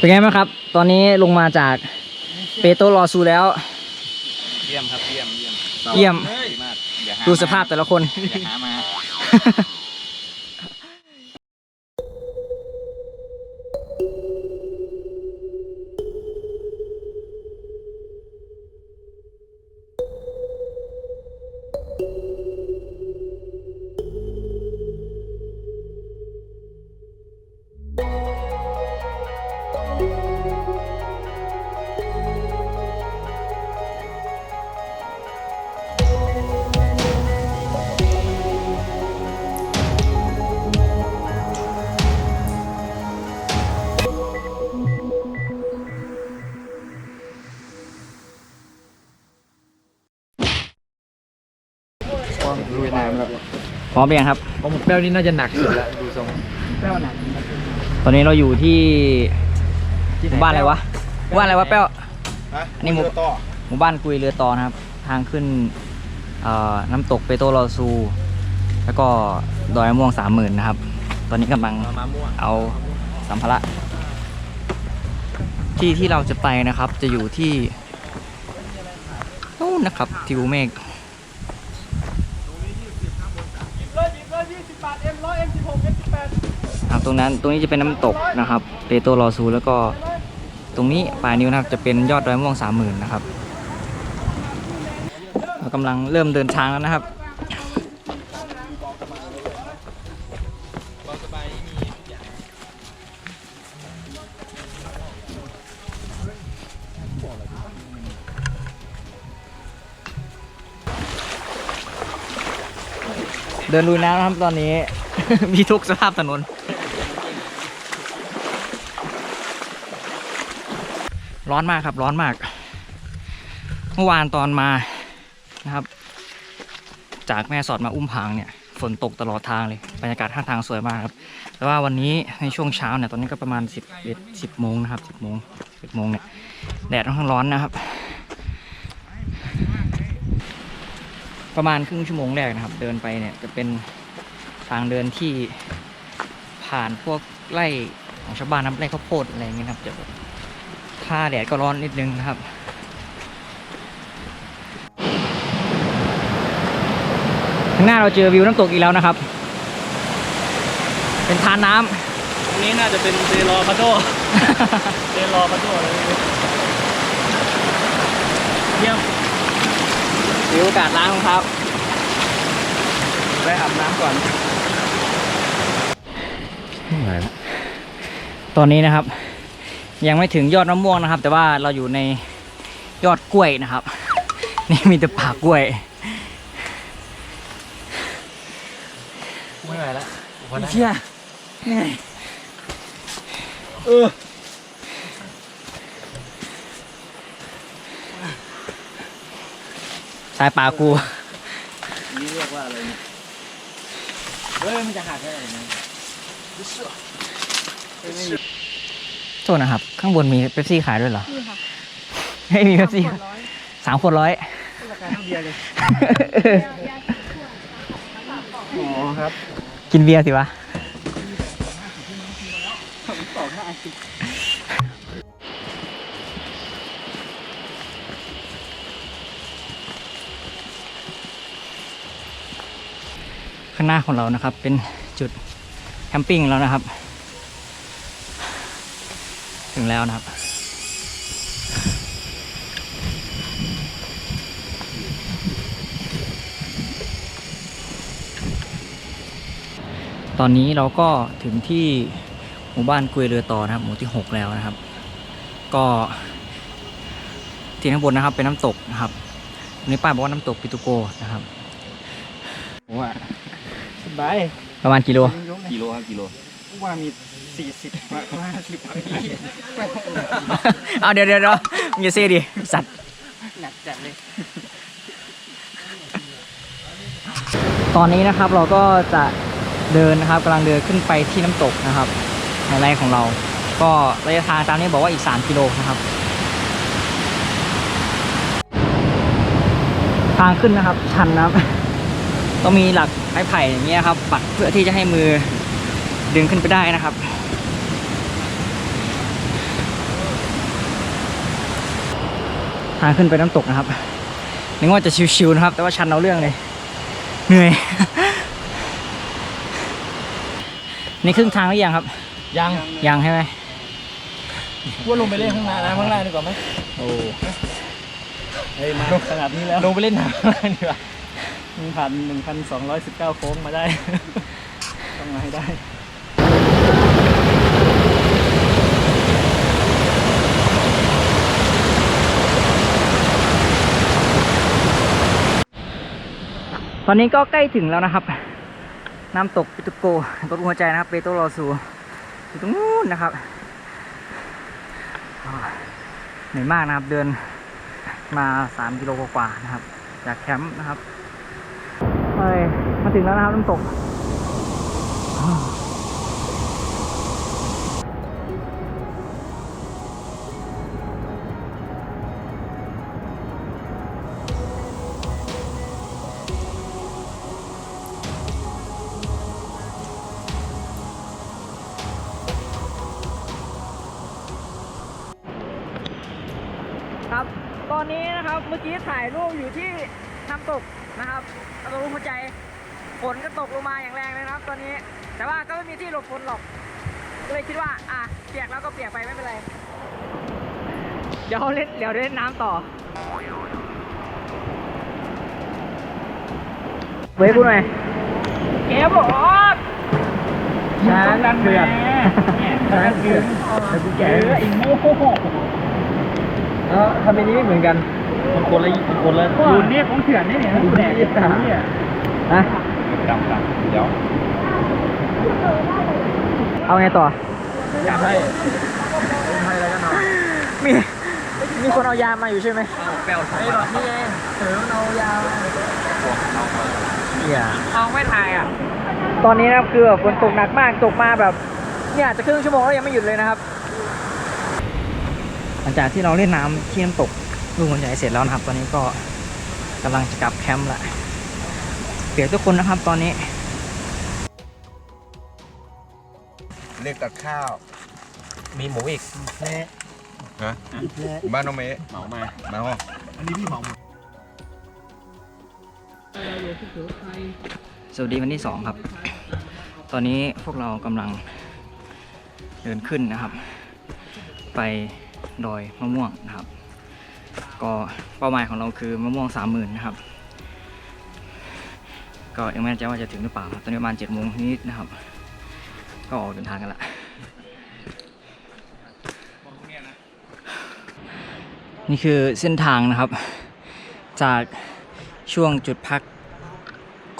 เป็นไงบ้างครับ ตอนนี้ลงมาจากเปโตรลอซูแล้ว เยี่ยมครับเยี่ยมเยี่ยมเยี่ยม ดีมากอย่าหาดูสภาพแต่ละคน อย่าหามา ร้อมหรือยังครับ ของผมแป้วนี่น่าจะหนักสุดแล้วดูทรงตอนนี้เราอยู่ที่หมู่บ้านอะไรวะหมู่บ้านอะไรวะแป้วอันนี้หมู่หมู่บ้านกุยเรือตอนะครับ ทางขึ้นเอ่อน้ำตกเปโตรลอซู แล้วก็ดอยมะม่วงสามหมื่นนะครับ ตอนนี้กำลังมาม่วงเอาสัมภาระที่ที่เราจะไปนะครับ จะอยู่ที่นู่นนะครับทิวเมฆ รับตรงนั้น ตรงนี้จะเป็นน้ำตกนะครับเปโตรอซูแล้วก็ตรงนี้ปลายนิ้วนะครับจะเป็นยอดดอยม่วงสามหมื่นนะครับเรากำลังเริ่มเดินทางแล้วนะครับเดินลุยน้ำนะครับตอนนี้ มีทุกสภาพถนน ร้อนมากครับ ร้อนมาก เมื่อวานตอนมานะครับ จากแม่สอดมาอุ้มผางเนี่ยฝนตกตลอดทางเลยบรรยากาศข้างทางสวยมากครับ แต่ว่าวันนี้ในช่วงเช้าเนี่ยตอนนี้ก็ประมาณ10บเอ็ดสิบโมงนะครับสิบโมงสิบโมงเนี่ยแดดค่อนข้างร้อนนะครับ ประมาณครึ่งชั่วโมงแรกนะครับ เดินไปเนี่ยจะเป็นทางเดินที่ผ่านพวกไร่ของชาวบ้านน้ำไร่ข้าวโพดอะไรเงี้ยครับจะ แบบถ้าแดดก็ร้อนนิดนึงนะครับข้างหน้าเราเจอวิวน้ำตกอีกแล้วนะครับ เป็นทานน้ำตรงนี้น่าจะเป็นเดรอพาโดเดรอพาโดอะไรนี่เยี่ยมวิวอากาศล้างรองเท้าไปอาบน้ำก่อนไม่ไหวแล้วตอนนี้นะครับ ยังไม่ถึงยอดมะม่วงนะครับ แต่ว่าเราอยู่ในยอดกล้วยนะครับ นี่มีแต่ป่ากล้วยไม่ไหวแล้วเชี่ยเหนื่อยเออสายป่ากูนี่เรียกว่าอะไรเนี่ยเฮ้ยมันจะหักได้ไหมโทษนะครับ ข้างบนมีเป๊ปซี่ขายด้วยเหรอนี่ค่ะไม่มีเป๊ปซี่ขวดร้อยสามขวดร้อยราคาเท่าเบียร์เลยยาอยาขวดอ๋อครับกินเบียร์สิวะข้างหน้าของเรานะครับ เป็นจุดแคมปิ้งแล้วนะครับ ถึงแล้วนะครับ ตอนนี้เราก็ถึงที่หมู่บ้านกุยเรือต่อนะครับ หมู่ที่ 6 แล้วนะครับ ก็ที่ข้างบนนะครับเป็นน้ำตกนะครับอันนี้ป้ายบอกว่าน้ำตกปิตุโกนะครับผมว่าสบายประมาณกิโลกิโลครับกิโล ว่ามีสี่สิบมาห้าสิบเอาเดี๋ยวเดี๋ยวเดี๋ยวมึงอย่าเซ่ดิสัตว์หนักจัดเลย ตอนนี้นะครับเราก็จะเดินนะครับกำลังเดินขึ้นไปที่น้ำตกนะครับในไร่ของเรา ก็ระยะทางตามนี้บอกว่าอีก 3 กิโลนะครับ ทางขึ้นนะครับชันนะครับ ต้องมีหลักไม้ไผ่อย่างเงี้ยครับ ปัดเพื่อที่จะให้มือ ดึงขึ้นไปได้นะครับ ทางขึ้นไปน้ำตกนะครับนึกว่าจะชิวๆนะครับ แต่ว่าชันเอาเรื่องเลยเหนื่อยนี่ครึ่งทางหรือยังครับ ยังยังใช่ไหมว่าลงไปเล่นข้างหน้างนะข้างล่างดีกว่าไหมโอ้ยมาขนาดนี้แล้วลงไปเล่นน้ำดีกว่าหนึ่งพันหนึ่งพันสองร้อยสิบเก้าโค้งมาได้ ต้องมาให้ได้ อนนี้ก็ใกล้ถึงแล้วนะครับ น้ำตกปิตุโกตกหัวใจนะครับ เปโตรอซูอยู่ตรงนู้นนะครับเหนื่อยมากนะครับ เดินมา 3 กิโลกว่านะครับ จากแคมป์นะครับมาถึงแล้วนะครับน้ำตก นะครับน้ำตกหัวใจฝนก็ตกลงมาอย่างแรงเลยนะครับ ตอนนี้ แต่ว่าก็ไม่มีที่หลบฝนหรอก ก็เลยคิดว่า อะเปียกแล้วก็เปียกไปไม่เป็นไร เดี๋ยวเล่นเดี๋ยวเล่นน้ำต่อ เว้ยพูดหน่อยเก็บออกช้างดันเดือดช้างเดือดแล้วกูแก่อีโม่เออทำเป็นนี้ไม่เหมือนกัน มันคนละคนละคุณเนี่ยของเถื่อนนี่เนี่ยแดกเนี่ยฮะดำดำเดี๋ยว เอาไงต่อ อยากให้ให้อะไรกันหน่อยมี มีคนเอายามาอยู่ใช่ไหมแปลวไอ้หลอดนี่ไงเสือเอายาอย่าเอาไม่ทายอะ ตอนนี้นะครับคือแบบฝนตกหนักมากตกมาแบบ เนี่ยจะครึ่งชั่วโมงแล้วยังไม่หยุดเลยนะครับ หลังจากที่เราเล่นน้ำที่น้ำตก ลูกหัวใหญ่เสร็จแล้วนะครับ ตอนนี้ก็กำลังจะกลับแคมป์ละเปียกทุกคนนะครับตอนนี้ เรียกกับข้าว มีหมูอีกฮะบ้านน้องเมย์เหมามามาห้องสวัสดีวันที่สองครับ ตอนนี้พวกเรากำลังเดินขึ้นนะครับ ไปดอยมะม่วงนะครับ ก็เป้าหมายของเราคือมะม่วงสามหมื่นนะครับ ก็ยังไม่แน่ใจว่าจะถึงหรือเปล่าตอนนี้ประมาณเจ็ดโมงนิดนะครับ ก็ออกเดินทางกันละนี่คือเส้นทางนะครับ จากช่วงจุดพัก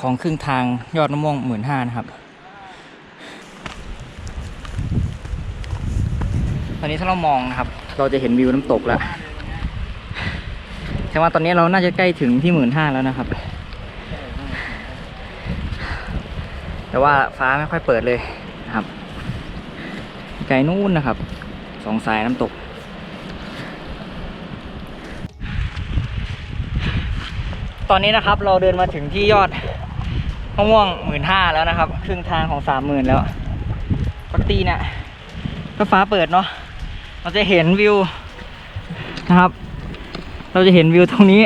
ของครึ่งทางยอดมะม่วงหมื่นห้านะครับ ตอนนี้ถ้าเรามองนะครับ เราจะเห็นวิวน้ำตกแล้ว แต่ว่าตอนนี้เราน่าจะใกล้ถึงที่หมื่นห้าแล้วนะครับ แต่ว่าฟ้าไม่ค่อยเปิดเลยนะครับ ไกลนู่นนะครับ สองสายน้ำตก ตอนนี้นะครับเราเดินมาถึงที่ยอดมะม่วงหมื่นห้าแล้วนะครับ ครึ่งทางของสามหมื่นแล้วปกติเนี่ยก็ฟ้าเปิดเนาะเราจะเห็นวิวนะครับ เราจะเห็นวิวตรงนี้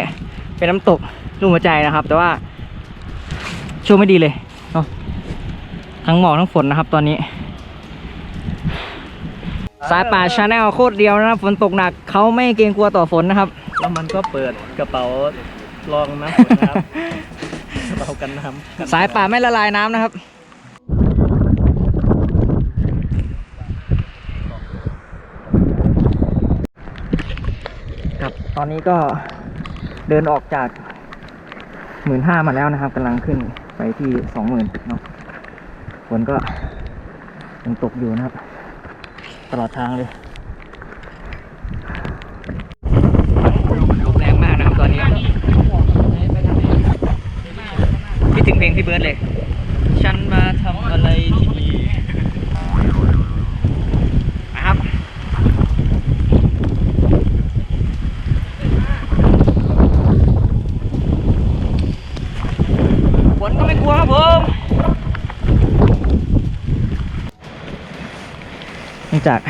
เป็นน้ำตกลูกหัวใจนะครับ แต่ว่าช่วงไม่ดีเลยเนาะทั้งหมอกทั้งฝนนะครับ ตอนนี้ สายป่าชาแนลโคตรเดียวนะครับฝนตกหนักเขาไม่เกรงกลัวต่อฝนนะครับ แล้วมันก็เปิดกระเป๋ารองน้ำฝนนะครับกระเป๋ากันน้ำสายป่าไม่ละลายน้ำนะครับ ครับ ตอนนี้ก็เดินออกจากหมื่นห้ามาแล้วนะครับกำลังขึ้นไปที่สองหมื่นเนาะฝนก็ยังตกอยู่นะครับ ตลอดทางเลยลมแรงมากนะครับตอนนี้คิดถึงเพลงพี่เบิร์ดเลย ฉันมาทำอะไรที่นี่นะครับ ฝนก็ไม่กลัวครับผมเนื่อง จาก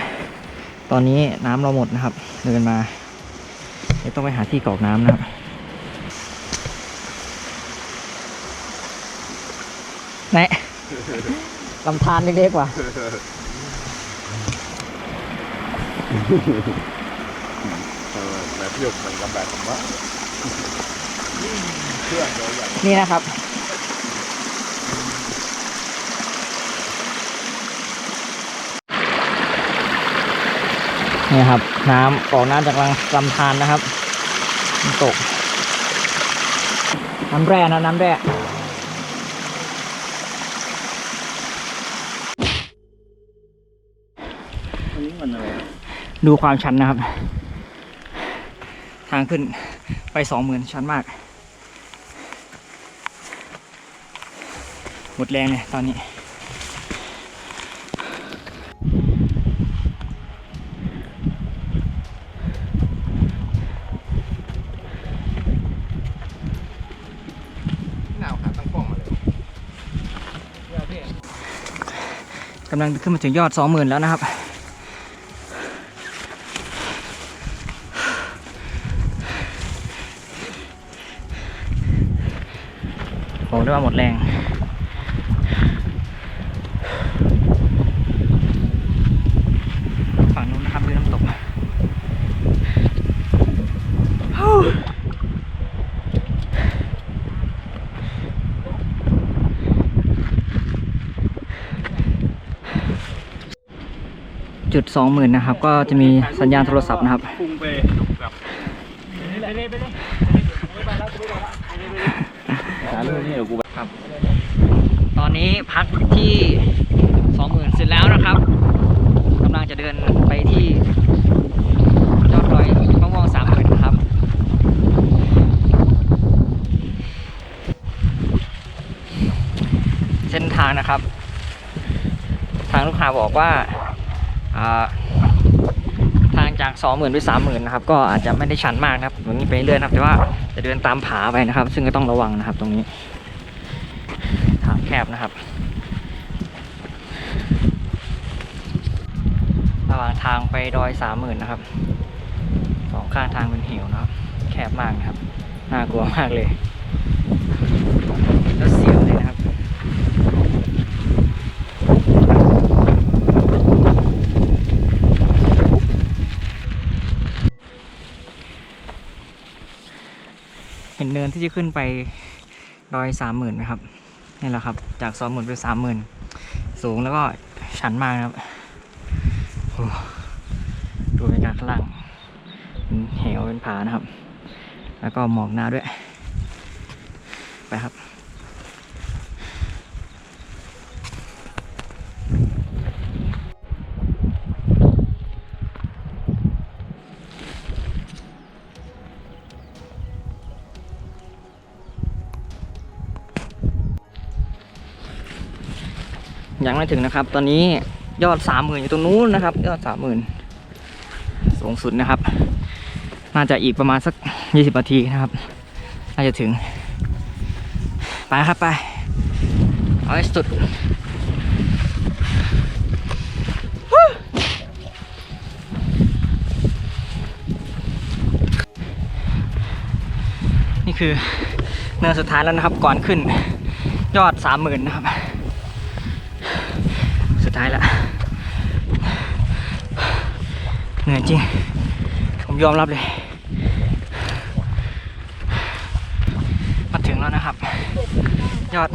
ตอนนี้น้ำเราหมดนะครับ เดินมาเดี๋ยวต้องไปหาที่กรอกน้ำนะครับไหนลำธารเล็กๆว่ะเออแบบเพื่อนมันกับแบบผมว่านี่นะครับ นี่ครับ น้ำออกน้ำจากลำลำธารนะครับตก น้ำแร่นะน้ำแร่ดูความชันนะครับ ทางขึ้นไปสองหมื่นชันมาก หมดแรงเลยตอนนี้ หนาวขาตั้งกล้องมาเลย กำลังขึ้นมาถึงยอดสองหมื่นแล้วนะครับ บอกได้ว่าหมดแรง ฝั่งนู้นนะครับคือน้ำตก จุดสองหมื่นนะครับ ก็จะมีสัญญาณโทรศัพท์นะครับครับ ตอนนี้พักที่สองหมื่นเสร็จแล้วนะครับกำลังจะเดินไปที่ยอดดอยมะม่วงสามหมื่นครับเส้นทางนะครับ ทางลูกค้าบอกว่า ทางจากสองหมื่นไปสามหมื่นนะครับก็อาจจะไม่ได้ชันมากนะครับอย่างนี้ไปเรื่อยนะครับ แต่ว่าจะเดินตามผาไปนะครับ ซึ่งก็ต้องระวังนะครับตรงนี้ทางแคบนะครับระหว่างทางไปดอยสามหมื่นนะครับสองข้างทางเป็นเหวนะครับ แคบมากนะครับ น่ากลัวมากเลย แล้วเสียวเลยนะครับ เห็นเนินที่จะขึ้นไปดอยสามหมื่นนะครับนี่แหละครับจากสองหมื่นไปสามหมื่นสูงแล้วก็ชันมากครับดูบรรยากาศข้างล่างเป็นเหวเป็นผานะครับ แล้วก็หมอกหน้าด้วย ไปครับ ยังไม่ถึงนะครับ ตอนนี้ยอดสามหมื่นอยู่ตรงนู้นนะครับ ยอดสามหมื่นสูงสุดนะครับ น่าจะอีกประมาณสักยี่สิบนาทีนะครับ น่าจะถึง ไปครับไป เอาให้สุดนี่คือเนินสุดท้ายแล้วนะครับก่อนขึ้นยอดสามหมื่นนะครับ ท้ายแล้วเหนื่อยจริง ผมยอมรับเลย มาถึงแล้วนะครับ ยอด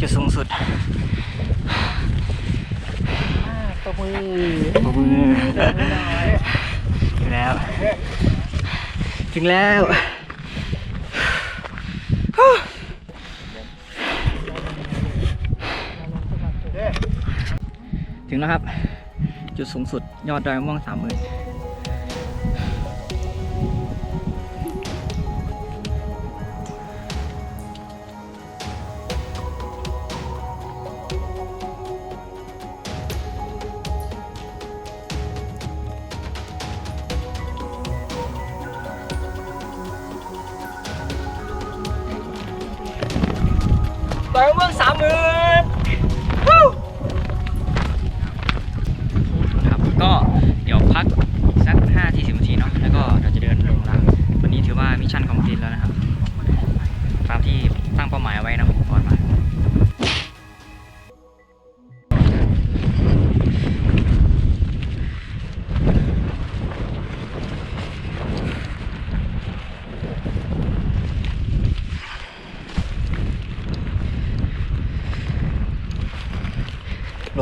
จุดสูงสุดตบมือปรบมือถึงแล้ว ถึงแล้ว งแล้วครับ จุดสูงสุดยอดดอยม่วงสามหมื่นดอยม่วงสามหมื่น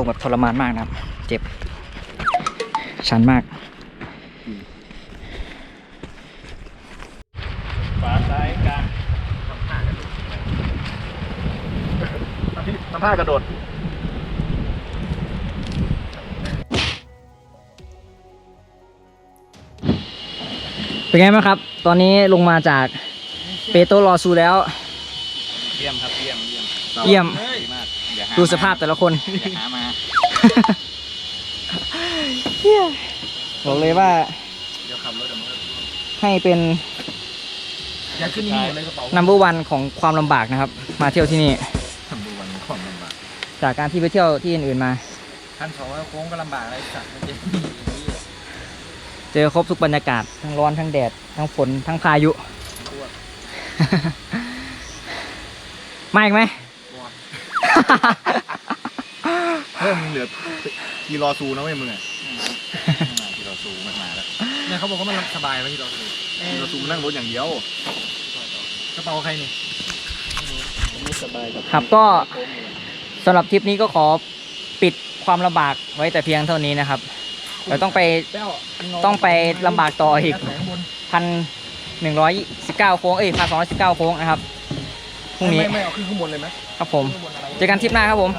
แบบทรมานมากนะครับ เจ็บ ชันมากฝาซ้ายกลางทำท่ากระโดดเป็นไงบ้างครับ ตอนนี้ลงมาจากเปโตรรอซูแล้ว เยี่ยมครับ เยี่ยม เยี่ยมเยี่ยมดีมากอย่าหาดูสภาพแต่ละคน อย่าหามา บอกเลยว่า เดี๋ยวขับรถเดี๋ยวมันก็ให้เป็นอยากขึ้นนี่หมดเลยกระเป๋า number one ของความลำบากนะครับ มาเที่ยวที่นี่ ทำดูวันความลำบากจากการที่ไปเที่ยวที่อื่นๆมาพันสองร้อยโค้งก็ลำบากอะไรสัตว์มันจะเจอครบทุกบรรยากาศ ทั้งร้อนทั้งแดด ทั้งฝน ทั้งพายุมาอีกไหมเฮ้ ยมึงเหลือกีรอซูนะเว้ยมึงอะที่เราสู้มันมาแล้วเนี่ยเขาบอกว่ามันสบายไหมที่เราถือกีรอซูมันนั่งรถอย่างเดียวกระเป๋าใครนี่ไม่สบายกับครับก็สำหรับทริปนี้ก็ขอปิดความลำบากไว้แต่เพียงเท่านี้นะครับเราต้องไปแป้วต้องไปลำบากต่ออีกแสงบนพันหนึ่งร้อยสิบเก้าโค้งเอ้ยพันสองร้อยสิบเก้าโค้งนะครับพรุ่งนี้ไม่ไม่เอาขึ้นข้างบนเลยไหมครับผมข้างบนอะไรเจอกันทริปหน้าครับผม